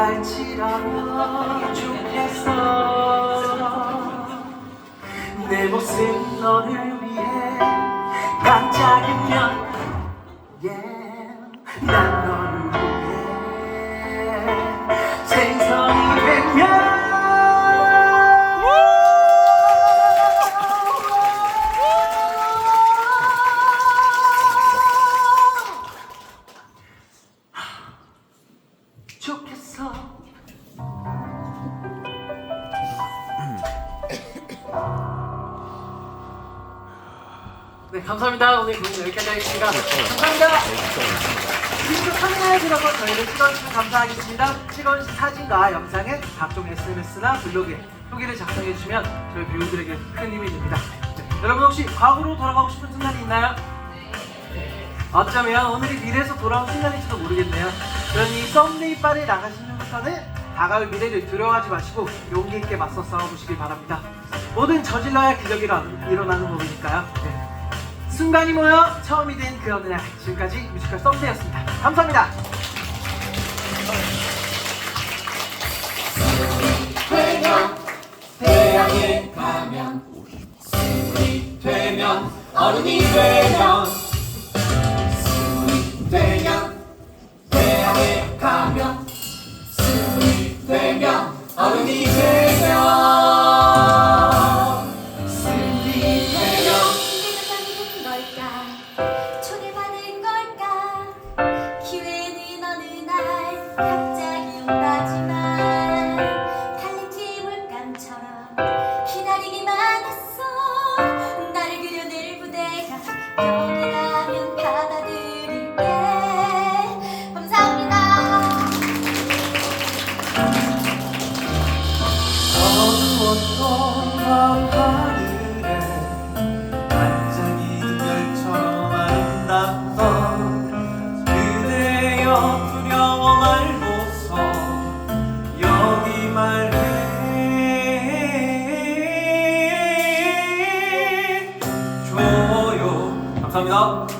갈치라면 좋겠어 내 모습 너를 위해 반짝이면 yeah, 난 너를 네 감사합니다 오늘 공연 여기까지 하겠습니다 감사합니다 지금 카메라에 들어서 저희를 찍어주셔서 감사하겠습니다 찍어주신 사진과 영상은 각종 SNS나 블로그에 후기를 작성해 주시면 저희 배우들에게 큰 힘이 됩니다 네, 여러분 혹시 과거로 돌아가고 싶은 순간이 있나요? 어쩌면 오늘이 미래에서 돌아온 순간일지도 모르겠네요. 그러니 썸데이 바를 나가신 후부터는 다가올 미래를 두려워하지 마시고 용기 있게 맞서 싸워보시길 바랍니다. 뭐든 저질러야 기적이 일어- 일어나는 법이니까요. 네. 순간이 모여 처음이 된 그 어느 날 지금까지 뮤지컬 썸데이였습니다. 감사합니다. 태양에 가면 스물이 되면 어른이 되면 갑자기 온다지만 달래지 물감처럼 기다리기만 했어. 나를 그려낼 무대가 여기라면 받아들일게. 감사합니다. 어두웠던 밤 감사합니다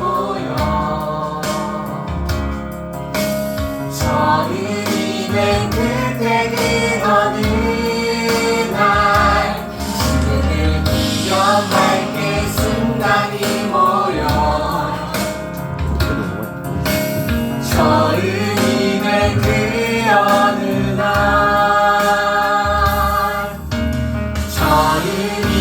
저른이 된 그 어느 날 저른이